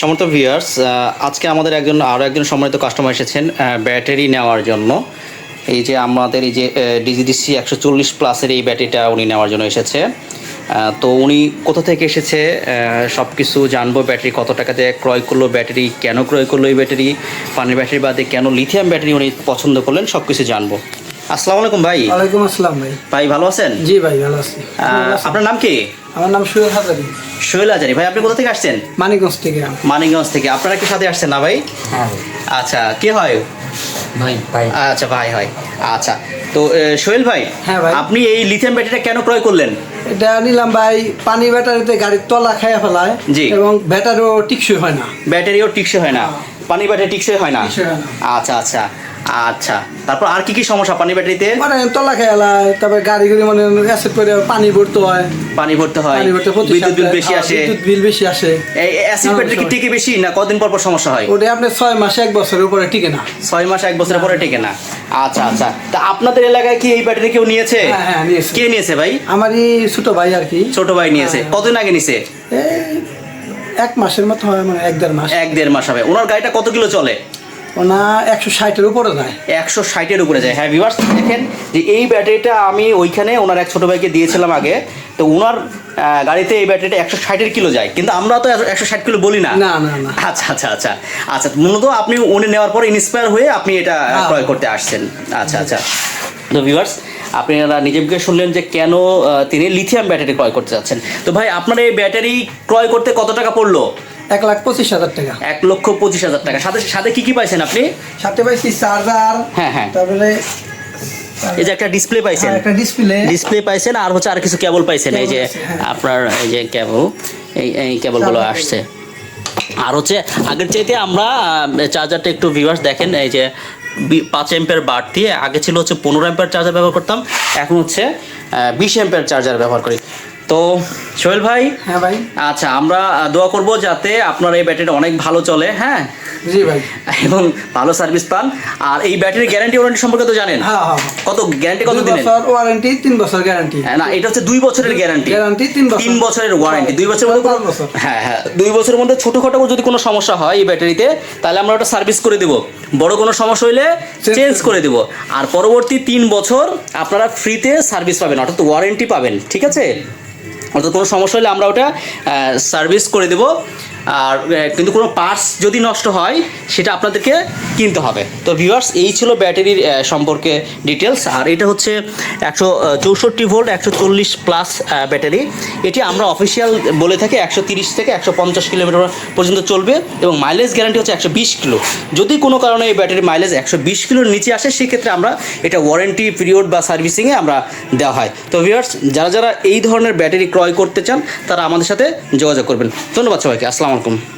সমর্থ ভিউয়ার্স আজকে আমাদের একজন আরও একজন সম্মানিত কাস্টমার এসেছেন ব্যাটারি নেওয়ার জন্য। এই যে আমাদের এই যে ডিজিডিসি একশো চল্লিশ প্লাসের এই ব্যাটারিটা উনি নেওয়ার জন্য এসেছে। তো উনি কোথা থেকে এসেছে সব কিছু জানব ব্যাটারি কত টাকাতে ক্রয় করল ব্যাটারি কেন ক্রয় করল এই ব্যাটারি পানির ব্যাটারি বাদে কেন লিথিয়াম ব্যাটারি উনি পছন্দ করলেন সব কিছু জানব। আসসালামু আলাইকুম ভাই। ওয়ালাইকুম আসসালাম ভাই। ভাই ভালো আছেন? জি ভাই ভালো আছি। আপনার নাম কি? আমার নাম সুয়েল হাজারি সোহেল আজারি ভাই আপনি কোথা থেকে আসছেন? মানিকগঞ্জ থেকে। মানিকগঞ্জ থেকে। আপনারা কি সাথে আসছেন না ভাই? হ্যাঁ আচ্ছা কে হয়? ভাই ভাই। আচ্ছা ভাই হয়। আচ্ছা তো সোহেল ভাই হ্যাঁ ভাই। আপনি এই লিথিয়াম ব্যাটারিটা কেন ক্রয় করলেন? এটা নিলাম ভাই পানি ব্যাটারিতে গাড়ির তলা খেয়ে ফেলায় জি। এবং ব্যাটারিও টিকসই হয় না। ব্যাটারিও টিকসই হয় না। পানি ব্যাটারি হয় টিকসই হয় না। আচ্ছা আচ্ছা। আচ্ছা তারপর আর কি কি সমস্যা? পানি ব্যাটারিতে? মানে তলা তারপরে গাড়ি মানে অ্যাসেট করে পানি ভরতে হয়। পানি ভরতে হয় বিদ্যুৎ বিল বেশি হ্যাঁ, আসে। বিদ্যুৎ বিল বেশি আসে। এই অ্যাসিড ব্যাটারি কি টিকে বেশি না পর পর সমস্যা হয়? ওটা আপনার ছয় মাসে এক বছরের উপরে টিকে না। ছয় মাস এক বছরের পরে টিকে না। আচ্ছা আচ্ছা। তা আপনাদের এলাকায় কি এই ব্যাটারি কেউ নিয়েছে? হ্যাঁ, হ্যাঁ, নিয়েছে। কে নিয়েছে ভাই? আমারই ছোট ভাই আর কি। ছোট ভাই নিয়েছে। হ্যাঁ। কতদিন আগে নিছে? এই এক মাসের মতো হয় মানে এক দেড় মাস। এক দেড় মাস হবে। ওনার গাড়িটা কত কিলো চলে? ওনা একশো ষাটের উপরে যায়। একশো ষাটের উপরে যায়। হ্যাঁ ভিউয়ার্স দেখেন যে এই ব্যাটারিটা আমি ওইখানে ওনার এক ছোটো ভাইকে দিয়েছিলাম আগে। তো ওনার গাড়িতে এই ব্যাটারিটা একশো ষাটের কিলো যায়। কিন্তু আমরা তো একশো ষাট কিলো বলি না। না না না। আচ্ছা আচ্ছা আচ্ছা। আচ্ছা মূলত আপনি উনি নেওয়ার পরে ইন্সপায়ার হয়ে আপনি এটা হ্যাঁ। ক্রয় করতে আসছেন। আচ্ছা আচ্ছা। তো ভিউয়ার্স আপনারা নিজে মুখে শুনলেন যে কেন তিনি লিথিয়াম ব্যাটারি ক্রয় করতে যাচ্ছেন। তো ভাই আপনার এই ব্যাটারি ক্রয় করতে কত টাকা পড়ল? এক লাখ পঁচিশ হাজার টাকা। এক লক্ষ পঁচিশ হাজার টাকা। সাথে সাথে কি কি পাইছেন আপনি? সাথে পাইছি চার্জার হ্যাঁ, হ্যাঁ। তারপরে এই যে একটা ডিসপ্লে পাইছেন। হ্যাঁ, একটা ডিসপ্লে ডিসপ্লে পাইছেন আর হচ্ছে আর কিছু কেবল পাইছেন। এই যে হ্যাঁ। আপনার এই যে কেবল এই এই কেবলগুলো আসছে। আর হচ্ছে আগের চাইতে আমরা চার্জারটা একটু ভিউয়ার্স দেখেন এই যে পাঁচ এম্পের দিয়ে। আগে ছিল হচ্ছে পনেরো এম্পের চার্জার ব্যবহার করতাম। এখন হচ্ছে বিশ এম্পের চার্জার ব্যবহার করি। তো সোহেল ভাই? হ্যাঁ ভাই। আচ্ছা আমরা দোয়া করব যাতে আপনার এই ব্যাটারিটা অনেক ভালো চলে হ্যাঁ? জি ভাই। এবং ভালো সার্ভিস পান। আর এই ব্যাটারির গ্যারান্টি ওয়ারেন্টি সম্পর্কে তো জানেন? হ্যাঁ হ্যাঁ। কত গ্যারান্টি কত দিনের বছর ওয়ারেন্টি তিন বছর গ্যারান্টি। হ্যাঁ, না এটা হচ্ছে দুই বছরের গ্যারান্টি। গ্যারান্টি তিন বছর। তিন বছরের ওয়ারেন্টি। দুই বছরের মধ্যে। হ্যাঁ হ্যাঁ দুই বছরের মধ্যে ছোটখাটো যদি কোনো সমস্যা হয় এই ব্যাটারিতে তাহলে আমরা ওটা সার্ভিস করে দেব। বড় কোনো সমস্যা হইলে Change চেঞ্জ করে দেব। আর পরবর্তী তিন বছর আপনারা ফ্রিতে সার্ভিস পাবেন অর্থাৎ ওয়ারেন্টি পাবেন ঠিক আছে? অর্থাৎ কোনো সমস্যা হলে আমরা ওটা সার্ভিস করে দেব। আর কিন্তু কোনো পার্টস যদি নষ্ট হয়, সেটা আপনাদেরকে কিনতে হবে। তো ভিউয়ার্স এই ছিল ব্যাটারির সম্পর্কে ডিটেলস আর এটা হচ্ছে একশো চৌষট্টি ভোল্ট একশো চল্লিশ প্লাস ব্যাটারি। এটি আমরা অফিসিয়াল বলে থাকি একশো তিরিশ থেকে একশো পঞ্চাশ কিলোমিটার পর্যন্ত চলবে এবং মাইলেজ গ্যারান্টি হচ্ছে একশো বিশ কিলো। যদি কোনো কারণে এই ব্যাটারি মাইলেজ একশো বিশ কিলোর নিচে আসে, সেক্ষেত্রে আমরা এটা ওয়ারেন্টি পিরিয়ড বা সার্ভিসিংয়ে আমরা দেওয়া হয়। তো ভিউয়ার্স যারা যারা এই ধরনের ব্যাটারি ক্রয় করতে চান, তারা আমাদের সাথে যোগাযোগ করবেন। ধন্যবাদ সবাইকে। আসসালামু আলাইকুম